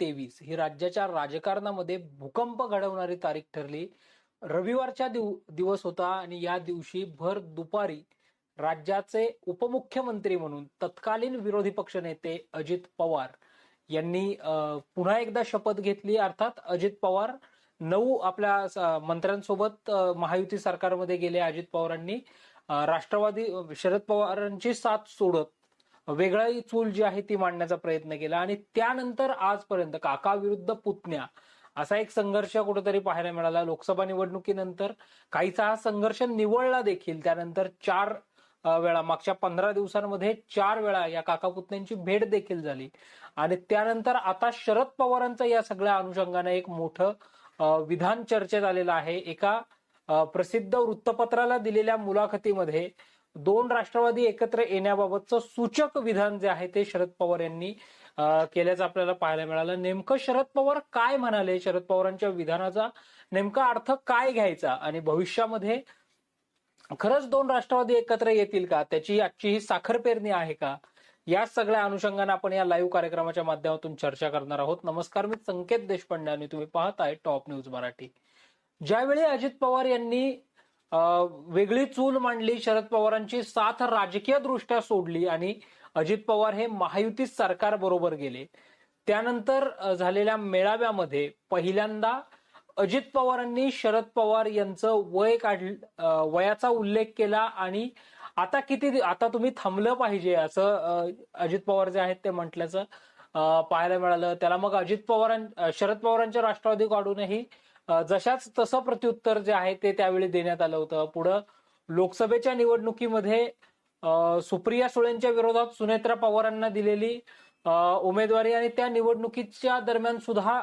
तेवीस. ही राज्याच्या राजकारणामध्ये भूकंप घडवणारी तारीख ठरली. रविवारच्या दिव दिवस होता आणि या दिवशी भर दुपारी राज्याचे उपमुख्यमंत्री म्हणून तत्कालीन विरोधी पक्षनेते अजित पवार यांनी पुन्हा एकदा शपथ घेतली. अर्थात अजित पवार नऊ आपल्या मंत्र्यांसोबत महायुती सरकारमध्ये गेले अजित पवारांनी. राष्ट्रवादी शरद पवारांची साथ सोडत वेगळाही चूल जी आहे ती मांडण्याचा प्रयत्न केला. आणि त्यानंतर आजपर्यंत काका विरुद्ध पुतण्या असा एक संघर्ष कुठेतरी पाहायला मिळाला. लोकसभा निवडणुकीनंतर काहीचा हा संघर्ष निवळला देखील. त्यानंतर चार वेळा मागच्या पंधरा दिवसांमध्ये चार वेळा या काका पुतण्यांची भेट देखील झाली. आणि त्यानंतर आता शरद पवारांचं या सगळ्या अनुषंगाने एक मोठं विधान चर्चेत आलेलं आहे. एका प्रसिद्ध वृत्तपत्राला दिलेल्या मुलाखतीमध्ये दोन राष्ट्रवादी एकत्र येण्याबाबतचं सूचक विधान जे आहे ते शरद पवार यांनी केल्याचं आपल्याला पाहायला मिळालं. नेमकं शरद पवार काय म्हणाले? शरद पवारांच्या विधानाचा नेमका अर्थ काय घ्यायचा? आणि भविष्यामध्ये खरंच दोन राष्ट्रवादी एकत्र येतील का? त्याची आजची ही साखर पेरणी आहे का? या सगळ्या अनुषंगाने आपण या लाईव्ह कार्यक्रमाच्या माध्यमातून चर्चा करणार आहोत. नमस्कार मी संकेत देशपांडे आणि तुम्ही पाहताय टॉप न्यूज मराठी. ज्यावेळी अजित पवार यांनी वेगळी चूल मांडली शरद पवारांची साथ राजकीय दृष्ट्या सोडली आणि अजित पवार हे महायुती सरकार बरोबर गेले. त्यानंतर झालेल्या मेळाव्यामध्ये पहिल्यांदा अजित पवारांनी शरद पवार यांचं वय काढ वयाचा उल्लेख केला आणि आता किती आता तुम्ही थांबलं पाहिजे असं अजित पवार जे आहेत ते म्हटल्याचं पाहायला मिळालं. त्याला मग अजित पवारां शरद पवारांच्या राष्ट्रवादी काढूनही जशाच तसं प्रत्युत्तर जे आहे ते त्यावेळी देण्यात आलं होतं. पुढं लोकसभेच्या निवडणुकीमध्ये सुप्रिया सुळेंच्या विरोधात सुनेत्रा पवारांना दिलेली उमेदवारी आणि त्या निवडणुकीच्या दरम्यान सुद्धा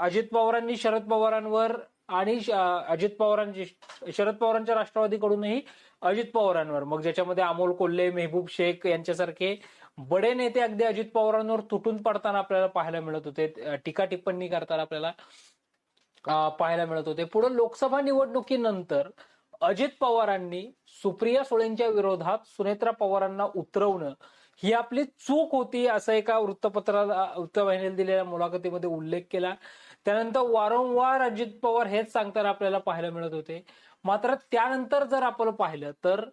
अजित पवारांनी शरद पवारांवर आणि श- अजित पवारांची शरद पवारांच्या राष्ट्रवादीकडूनही अजित पवारांवर. मग ज्याच्यामध्ये अमोल कोल्हे मेहबूब शेख यांच्यासारखे बडे नेते अगदी अजित पवारांवर तुटून पडताना आपल्याला पाहायला मिळत होते. टीका टिप्पणी करताना आपल्याला पाहायला मिळत होते. पुढे लोकसभा निवडणुकीनंतर अजित पवारांनी सुप्रिया सुळेंच्या विरोधात सुनेत्रा पवारांना उतरवणं ही आपली चूक होती असं एका वृत्तपत्राला वृत्तवाहिनीला दिलेल्या मुलाखतीमध्ये उल्लेख केला. त्यानंतर वारंवार अजित पवार हेच सांगताना आपल्याला पाहायला मिळत होते. मात्र त्यानंतर जर आपण पाहिलं तर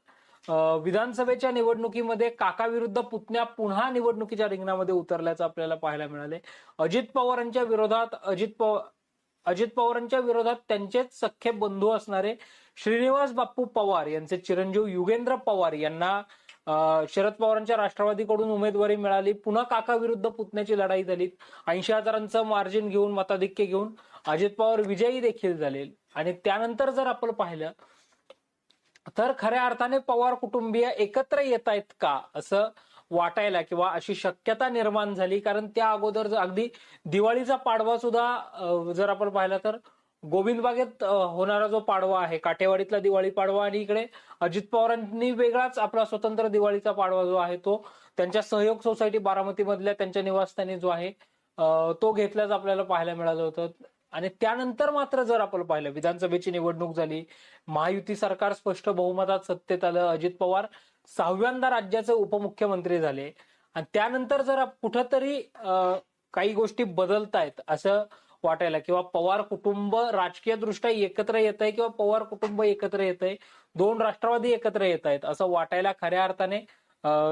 विधानसभेच्या निवडणुकीमध्ये काका विरुद्ध पुतण्या पुन्हा निवडणुकीच्या रिंगणामध्ये उतरल्याचं आपल्याला पाहायला मिळाले. अजित पवारांच्या विरोधात अजित पवार अजित पवारांच्या विरोधात त्यांचेच सख्खे बंधू असणारे श्रीनिवास बाप्पू पवार यांचे चिरंजीव युगेंद्र पवार यांना शरद पवारांच्या राष्ट्रवादीकडून उमेदवारी मिळाली. पुन्हा काका विरुद्ध पुतण्याची लढाई झाली. ऐंशी हजारांचं मार्जिन घेऊन मताधिक्य घेऊन अजित पवार विजयी देखील झाले. आणि त्यानंतर जर आपण पाहिलं तर खऱ्या अर्थाने पवार कुटुंबीय एकत्र येत आहेत का? असं वाटायला किंवा अशी शक्यता निर्माण झाली. कारण त्या अगोदर जर अगदी दिवाळीचा पाडवा सुद्धा जर आपण पाहिला तर गोविंदबागेत होणारा जो पाडवा आहे काठेवाडीतला दिवाळी पाडवा आणि इकडे अजित पवारांनी वेगळाच आपला स्वतंत्र दिवाळीचा पाडवा जो आहे तो त्यांच्या सहयोग सोसायटी बारामती मधल्या त्यांच्या निवासस्थानी जो आहे तो घेतल्याच आपल्याला पाहायला मिळालं होतं. आणि त्यानंतर मात्र जर आपण पाहिलं विधानसभेची निवडणूक झाली महायुती सरकार स्पष्ट बहुमतात सत्तेत आलं अजित पवार सहाव्यांदा राज्याचे उपमुख्यमंत्री झाले. आणि त्यानंतर जर कुठंतरी काही गोष्टी बदलतायत असं वाटायला किंवा पवार कुटुंब राजकीय दृष्ट्या एकत्र येत आहे किंवा पवार कुटुंब एकत्र येत आहे दोन राष्ट्रवादी एकत्र येत आहेत असं वाटायला खऱ्या अर्थाने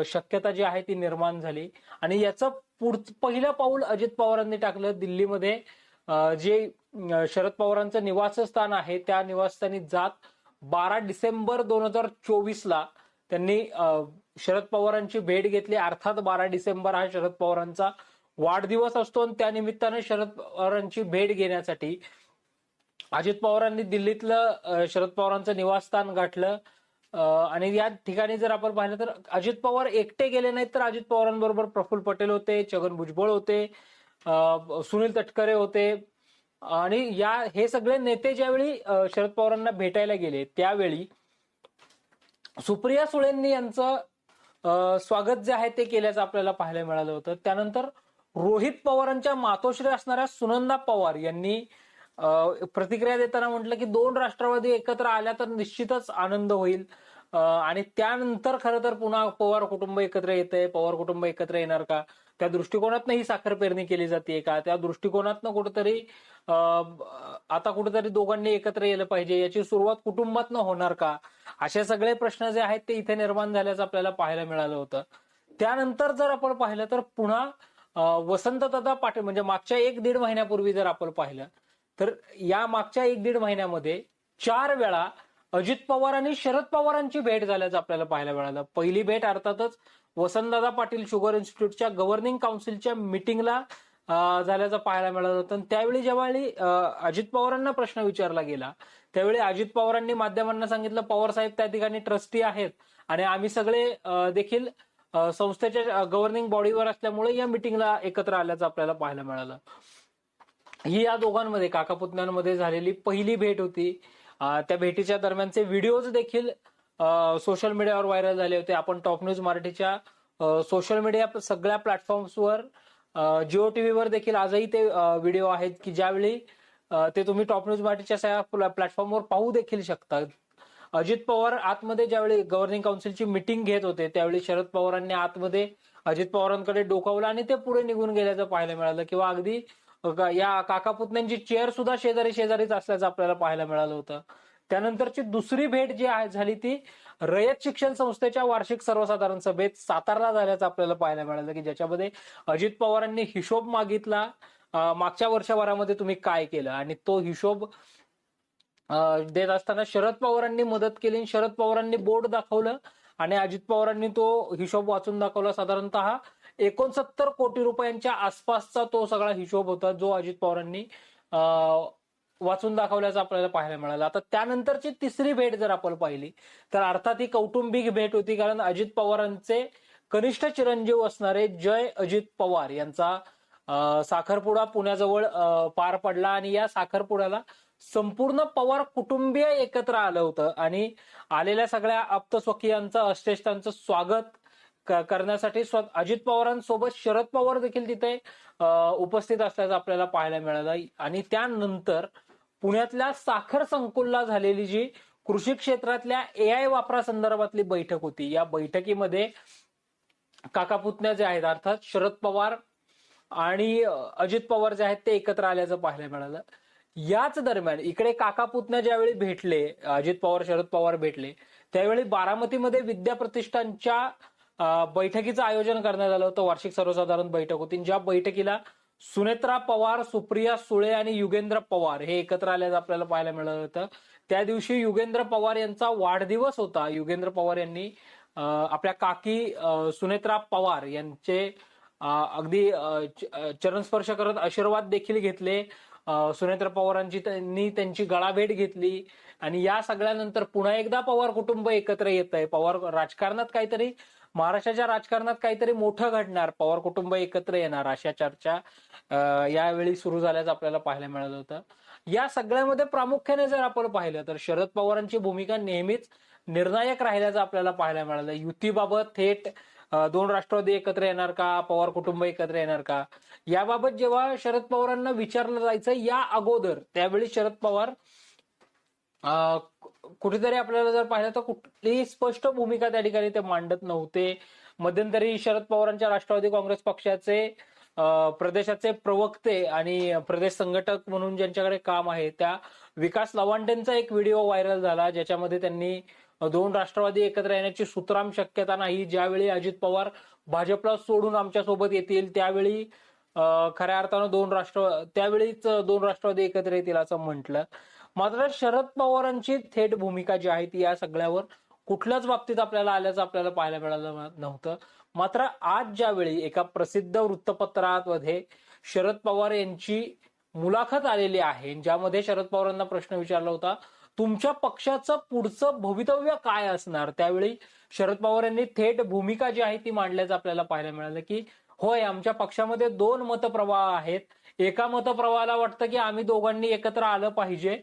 शक्यता जी आहे ती निर्माण झाली. आणि याचं पुढचं पहिलं पाऊल अजित पवारांनी टाकलं दिल्लीमध्ये. जे शरद पवारांचं निवासस्थान आहे त्या निवासस्थानी जात बारा डिसेंबर दोन हजार चोवीस ला त्यांनी शरद पवारांची भेट घेतली. अर्थात बारा डिसेंबर हा शरद पवारांचा वाढदिवस असतो आणि त्या निमित्ताने शरद पवारांची भेट घेण्यासाठी अजित पवारांनी दिल्लीतलं शरद पवारांचं निवासस्थान गाठलं. आणि या ठिकाणी जर आपण पाहिलं तर अजित पवार एकटे गेले नाहीत तर अजित पवारांबरोबर प्रफुल्ल पटेल होते छगन भुजबळ होते सुनील तटकरे होते. आणि या हे सगळे नेते ज्यावेळी शरद पवारांना भेटायला गेले त्यावेळी सुप्रिया सुळेंनी यांचं स्वागत जे आहे ते केल्याचं आपल्याला पाहायला मिळालं होतं. त्यानंतर रोहित पवारांच्या मातोश्री असणाऱ्या सुनंदा पवार यांनी प्रतिक्रिया देताना म्हटलं की दोन राष्ट्रवादी एकत्र आल्या तर निश्चितच आनंद होईल. आणि त्यानंतर खरं तर पुन्हा पवार कुटुंब एकत्र येत आहे पवार कुटुंब एकत्र येणार का? त्या दृष्टिकोनातनं ही साखर पेरणी केली जाते का? त्या दृष्टिकोनातनं कुठेतरी आता कुठेतरी दोघांनी एकत्र येलं पाहिजे याची सुरुवात कुटुंबातनं होणार का? असे सगळे प्रश्न जे आहेत ते इथे निर्माण झाल्याचं आपल्याला पाहायला मिळालं होतं. त्यानंतर जर आपण पाहिलं तर पुन्हा अं, वसंतदादा पाटील म्हणजे मागच्या एक दीड महिन्यापूर्वी जर आपण पाहिलं तर या मागच्या एक दीड महिन्यामध्ये चार वेळा अजित पवार आणि शरद पवारांची भेट झाल्याचं आपल्याला पाहायला मिळालं. पहिली भेट अर्थातच वसंतदादा पाटील शुगर इन्स्टिट्यूटच्या गव्हर्निंग काउन्सिलच्या मिटिंगला झाल्याचं पाहायला मिळालं होतं. त्यावेळी ज्यावेळी अजित पवारांना प्रश्न विचारला गेला त्यावेळी अजित पवारांनी माध्यमांना सांगितलं पवार साहेब त्या ठिकाणी ट्रस्टी आहेत आणि आम्ही सगळे देखील संस्थेच्या गव्हर्निंग बॉडीवर असल्यामुळे या मिटिंगला एकत्र आल्याचं आपल्याला पाहायला मिळालं. ही या दोघांमध्ये काका पुतण्यांमध्ये झालेली पहिली भेट होती. त्या भेटीच्या दरम्यानचे व्हिडिओज देखील सोशल मीडियावर व्हायरल झाले होते. आपण टॉप न्यूज मराठीच्या सोशल मीडिया सगळ्या प्लॅटफॉर्म्सवर जिओ टीव्हीवर देखील आजही ते व्हिडिओ आहेत की ज्यावेळी ते तुम्ही टॉप न्यूज मराठीच्या सगळ्या प्लॅटफॉर्मवर पाहू देखील शकता. अजित पवार आतमध्ये ज्यावेळी गव्हर्निंग काउन्सिलची मिटिंग घेत होते त्यावेळी शरद पवारांनी आतमध्ये अजित पवारांकडे डोकावलं आणि ते पुढे निघून गेल्याचं पाहायला मिळालं किंवा अगदी या काका पुतण्यांची चेअर सुद्धा शेजारी शेजारीच असल्याचं आपल्याला पाहायला मिळालं होतं. त्यानंतरची दुसरी भेट जी आहे झाली ती रयत शिक्षण संस्थेच्या वार्षिक सर्वसाधारण सभेत सातारला झाल्याचं आपल्याला पाहायला मिळालं की ज्याच्यामध्ये अजित पवारांनी हिशोब मागितला मागच्या वर्षभरामध्ये तुम्ही काय केलं? आणि तो हिशोब देत असताना शरद पवारांनी मदत केली आणि शरद पवारांनी बोर्ड दाखवलं आणि अजित पवारांनी तो हिशोब वाचून दाखवला. साधारणतः एकोणसत्तर कोटी रुपयांच्या आसपासचा तो सगळा हिशोब होता जो अजित पवारांनी वाचून दाखवल्याचं आपल्याला पाहायला मिळालं. आता त्यानंतरची तिसरी भेट जर आपण पाहिली तर अर्थात ही कौटुंबिक भेट होती कारण अजित पवारांचे कनिष्ठ चिरंजीव असणारे जय अजित पवार यांचा साखरपुडा पुण्याजवळ पार पडला आणि या साखरपुड्याला संपूर्ण पवार कुटुंबीय एकत्र आलं होतं. आणि आलेल्या सगळ्या आप्तस्वकीयांचं अष्टेष्टांचं स्वागत करण्यासाठी स्व अजित पवारांसोबत शरद पवार देखील तिथे उपस्थित असल्याचं आपल्याला पाहायला मिळालं. आणि त्यानंतर पुण्यातल्या साखर संकुलला झालेली जी कृषी क्षेत्रातल्या ए आय वापरासंदर्भातली बैठक होती. या बैठकीमध्ये काका पुतण्या जे आहेत अर्थात शरद पवार आणि अजित पवार जे आहेत ते एकत्र आल्याचं पाहायला मिळालं. याच दरम्यान इकडे काका पुतण्या ज्यावेळी भेटले अजित पवार शरद पवार भेटले त्यावेळी बारामतीमध्ये विद्या प्रतिष्ठानच्या बैठकीचं आयोजन करण्यात आलं होतं. वार्षिक सर्वसाधारण बैठक होती. ज्या बैठकीला सुनेत्रा पवार सुप्रिया सुळे आणि युगेंद्र पवार हे एकत्र आल्याचं आपल्याला पाहायला मिळालं होतं. त्या दिवशी युगेंद्र पवार यांचा वाढदिवस होता. युगेंद्र पवार यांनी आपल्या काकी सुनेत्रा पवार यांचे अगदी चरणस्पर्श करत आशीर्वाद देखील घेतले. सुनेत्रा पवारांची त्यांनी त्यांची गळाभेट घेतली. आणि या सगळ्यानंतर पुन्हा एकदा पवार कुटुंब एकत्र येत आहे पवार राजकारणात काहीतरी महाराष्ट्राच्या राजकारणात काहीतरी मोठं घडणार. पवार कुटुंब एकत्र येणार अशा चर्चा यावेळी सुरू झाल्याचं आपल्याला पाहायला मिळालं होतं. या सगळ्यामध्ये प्रामुख्याने जर आपण पाहिलं तर शरद पवारांची भूमिका नेहमीच निर्णायक राहिल्याचं आपल्याला पाहायला मिळालं. युतीबाबत थेट दोन राष्ट्रवादी एकत्र येणार का? पवार कुटुंब एकत्र येणार का? याबाबत जेव्हा शरद पवारांना विचारलं जायचं या अगोदर त्यावेळी शरद पवार कुठेतरी आपल्याला जर पाहिलं तर कुठलीही स्पष्ट भूमिका त्या ठिकाणी ते मांडत नव्हते. मध्यंतरी शरद पवारांच्या राष्ट्रवादी काँग्रेस पक्षाचे प्रदेशाचे प्रवक्ते आणि प्रदेश संघटक म्हणून ज्यांच्याकडे काम आहे त्या विकास लवांडेंचा एक व्हिडिओ व्हायरल झाला ज्याच्यामध्ये त्यांनी दोन राष्ट्रवादी एकत्र येण्याची सुतराम शक्यता नाही. ज्यावेळी अजित पवार भाजपला सोडून आमच्यासोबत येतील त्यावेळी खऱ्या अर्थानं दोन राष्ट्र त्यावेळीच दोन राष्ट्रवादी एकत्र येतील असं म्हटलं. मात्र शरद पवारांची थेट भूमिका जी आहे ती या सगळ्यावर कुठल्याच बाबतीत आपल्याला आल्याचं आपल्याला पाहायला मिळालं नव्हतं. मात्र आज ज्यावेळी एका प्रसिद्ध वृत्तपत्रामध्ये शरद पवार यांची मुलाखत आलेली आहे ज्यामध्ये शरद पवारांना प्रश्न विचारला होता तुमच्या पक्षाचं पुढचं भवितव्य काय असणार? त्यावेळी शरद पवार यांनी थेट भूमिका जी आहे ती मांडल्याचं आपल्याला पाहायला मिळालं की होय आमच्या पक्षामध्ये दोन मतप्रवाह आहेत. एका मतप्रवाहाला वाटतं की आम्ही दोघांनी एकत्र आलं पाहिजे.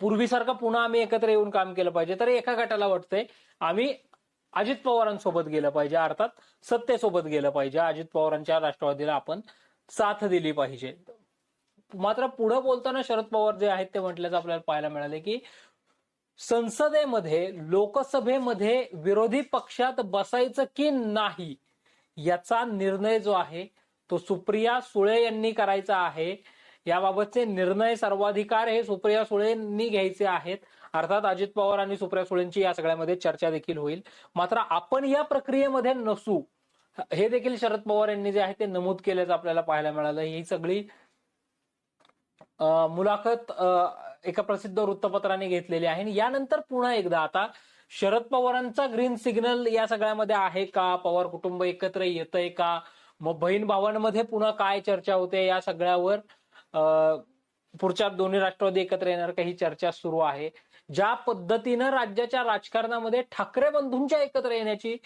पूर्वीसारखं पुन्हा आम्ही एकत्र येऊन काम केलं पाहिजे. तर एका गटाला वाटतंय आम्ही अजित पवारांसोबत गेलं पाहिजे अर्थात सत्तेसोबत गेलं पाहिजे. अजित पवारांच्या राष्ट्रवादीला आपण साथ दिली पाहिजे. मात्र पुढे बोलताना शरद पवार जे आहेत ते म्हटल्याचं आपल्याला पाहायला मिळाले की संसदेमध्ये लोकसभेमध्ये विरोधी पक्षात बसायचं की नाही याचा निर्णय जो आहे तो सुप्रिया सुळे यांनी करायचा आहे. याबाबतचे निर्णय सर्वाधिकार हे सुप्रिया सुळेंनी घ्यायचे आहेत. अर्थात अजित पवार आणि सुप्रिया सुळेंची या सगळ्यामध्ये चर्चा देखील होईल. मात्र आपण या प्रक्रियेमध्ये नसू. हे देखील शरद पवार यांनी जे आहे ते नमूद केल्याचं आपल्याला पाहायला मिळालं. ही सगळी मुलाखत एका प्रसिद्ध वृत्तपत्राने घेतलेली आहे. आणि यानंतर पुन्हा एकदा आता शरद पवारांचा ग्रीन सिग्नल या सगळ्यामध्ये आहे का? पवार कुटुंब एकत्र येतंय का? मग बहीण भावांमध्ये पुन्हा काय चर्चा होते? या सगळ्यावर पुढच्या दोन्ही राष्ट्रवादी एकत्र येणार का ही चर्चा सुरू आहे. ज्या पद्धतीनं राज्याच्या राजकारणामध्ये ठाकरे बंधूंच्या एकत्र येण्याची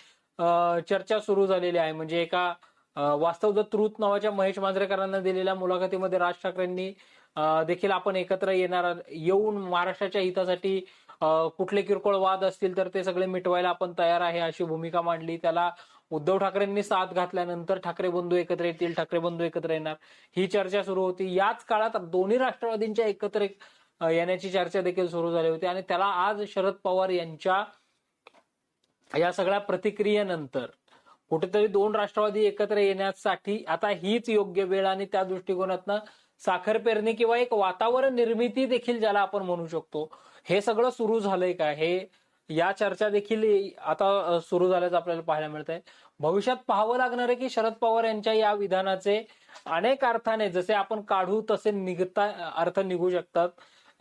चर्चा सुरू झालेली आहे. म्हणजे एका वास्तव द त्रुत नावाच्या महेश मांजरेकरांना दिलेल्या मुलाखतीमध्ये राज ठाकरेंनी देखील आपण एकत्र येणार येऊन महाराष्ट्राच्या हितासाठी कुठले किरकोळ वाद असतील तर ते सगळे मिटवायला आपण तयार आहे अशी भूमिका मांडली. त्याला उद्धव ठाकरेंनी साथ घातल्यानंतर ठाकरे बंधू एकत्र येतील ठाकरे बंधू एकत्र येणार. ही चर्चा सुरू होती. याच काळात दोन्ही राष्ट्रवादींच्या एकत्र येण्याची चर्चा देखील सुरू झाली होती आणि त्याला आज शरद पवार यांच्या या सगळ्या प्रतिक्रियेनंतर कुठेतरी दोन राष्ट्रवादी एकत्र येण्यासाठी आता हीच योग्य वेळ आणि त्या दृष्टिकोनातनं साखर पेरणी किंवा एक वातावरण निर्मिती देखील ज्याला आपण म्हणू शकतो हे सगळं सुरू झालंय का? हे या चर्चा देखील आता सुरू झाल्याचं आपल्याला पाहायला मिळत आहे भविष्यात पाहावं लागणार आहे की शरद पवार यांच्या या विधानाचे अनेक अर्थाने जसे आपण काढू तसे निघता अर्थ निघू शकतात.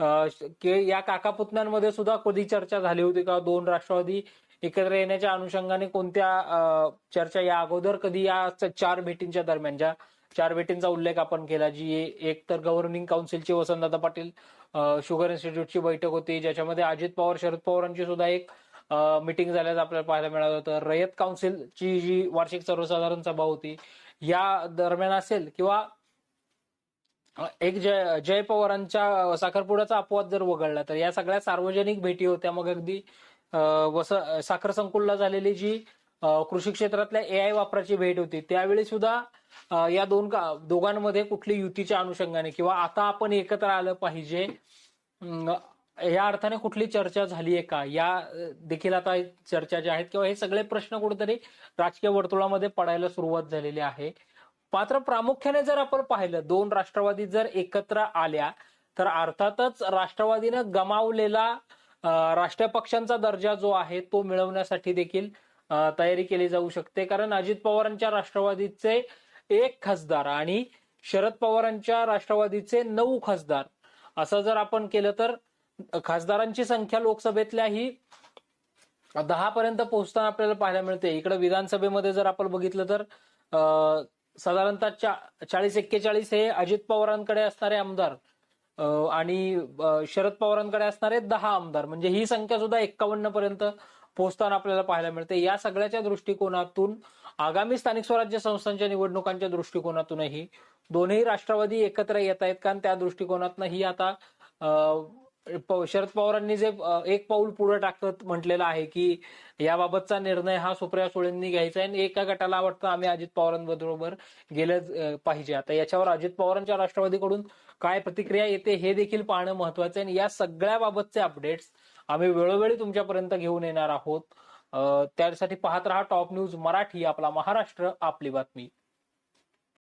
या काकापुतण्यांमध्ये सुद्धा कधी चर्चा झाली होती का? दोन राष्ट्रवादी एकत्र येण्याच्या अनुषंगाने कोणत्या चर्चा या अगोदर कधी या चार भेटींच्या दरम्यान ज्या चार भेटींचा उल्लेख आपण केला जी एक तर गव्हर्निंग काउन्सिलची वसंतदादा पाटील शुगर इन्स्टिट्यूटची बैठक होती ज्याच्यामध्ये अजित पवार शरद पवारांची सुद्धा एक मिटिंग झाल्याचं आपल्याला पाहायला मिळालं होतं. रयत काउन्सिलची जी वार्षिक सर्वसाधारण सभा होती या दरम्यान असेल किंवा एक जय जय पवारांच्या साखरपुड्याचा अपवाद जर वगळला तर या सगळ्या सार्वजनिक भेटी होत्या. मग अगदी वस साखर संकुलला झालेली जी कृषी क्षेत्रातल्या ए आय वापराची भेट होती त्यावेळी सुद्धा या दोन का- दोघांमध्ये कुठली युतीच्या अनुषंगाने किंवा आता आपण एकत्र आलं पाहिजे या अर्थाने कुठली चर्चा झाली आहे का? या देखील आता चर्चा ज्या आहेत किंवा हे सगळे प्रश्न कुठेतरी राजकीय वर्तुळामध्ये पडायला सुरुवात झालेली आहे. मात्र प्रामुख्याने जर आपण पाहिलं दोन राष्ट्रवादी जर एकत्र आल्या तर अर्थातच राष्ट्रवादीनं गमावलेला राष्ट्रीय पक्षांचा दर्जा जो आहे तो मिळवण्यासाठी देखील तयारी केली जाऊ शकते. कारण अजित पवारांच्या राष्ट्रवादीचे एक खासदार आणि शरद पवारांच्या राष्ट्रवादीचे नऊ खासदार असं जर आपण केलं तर खासदारांची संख्या लोकसभेतल्या ही दहा पर्यंत पोहोचताना आपल्याला पाहायला मिळते. इकडे विधानसभेमध्ये जर आपण बघितलं तर साधारणतः चा- चाळीस एक्केचाळीस हे अजित पवारांकडे असणारे आमदार आणि शरद पवारांकडे असणारे दहा आमदार. म्हणजे ही संख्या सुद्धा एक्कावन्न पर्यंत पोहोचताना आपल्याला पाहायला मिळते. या सगळ्याच्या दृष्टिकोनातून आगामी स्थानिक स्वराज्य संस्थांच्या निवडणुकांच्या दृष्टिकोनातूनही दोन्ही राष्ट्रवादी एकत्र येत आहेत. कारण त्या दृष्टिकोनातून ही आता शरद पवारांनी जे एक पाऊल पुढे टाकत म्हटलेलं आहे की याबाबतचा निर्णय हा सुप्रिया सुळेंनी घ्यायचा आहे आणि एका गटाला वाटतं आम्ही अजित पवारांबरोबर गेलं पाहिजे. आता याच्यावर अजित पवारांच्या राष्ट्रवादीकडून काय प्रतिक्रिया येते हे देखील पाहणं महत्वाचं आहे आणि या सगळ्या बाबतचे अपडेट्स आम्ही वेळोवेळी तुमच्यापर्यंत घेऊन येणार आहोत. त्यासाठी पाहत रहा टॉप न्यूज मराठी आपला महाराष्ट्र आपली बातमी.